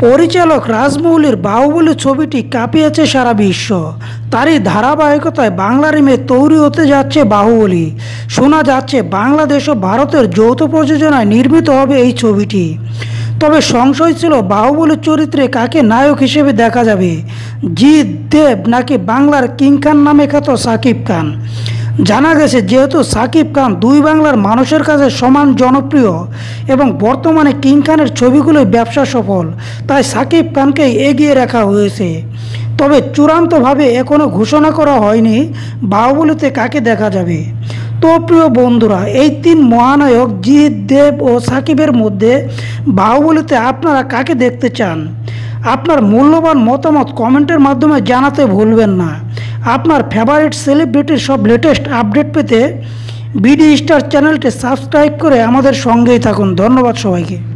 পরিচালক রাজমৌলির বাহুবলী ছবিটি কাঁপিয়েছে সারা বিশ্ব। তারই ধারাবাহিকতায় বাংলা রিমে তৈরি হতে যাচ্ছে বাহুবলী। শোনা যাচ্ছে, বাংলাদেশ ও ভারতের যৌথ প্রযোজনায় নির্মিত হবে এই ছবিটি। তবে সংশয় ছিল বাহুবলীর চরিত্রে কাকে নায়ক হিসেবে দেখা যাবে। জিৎ দেব নাকি বাংলার কিং খান নামে খ্যাত সাকিব খান। জানা গেছে যেহেতু সাকিব খান দুই বাংলার মানুষের কাছে সমান জনপ্রিয় এবং বর্তমানে কিং খানের ছবিগুলোই ব্যবসা সফল, তাই সাকিব খানকেই এগিয়ে রাখা হয়েছে। তবে চূড়ান্তভাবে এখনও ঘোষণা করা হয়নি বাহুবলিতে কাকে দেখা যাবে। তো প্রিয় বন্ধুরা, এই তিন মহানায়ক জিৎ দেব ও সাকিবের মধ্যে বাহুবলিতে আপনারা কাকে দেখতে চান? আপনার মূল্যবান মতামত কমেন্টের মাধ্যমে জানাতে ভুলবেন না। আপনার ফেভারিট সেলিব্রিটির সব লেটেস্ট আপডেট পেতে বিডি স্টার চ্যানেলটি সাবস্ক্রাইব করে আমাদের সঙ্গেই থাকুন। ধন্যবাদ সবাইকে।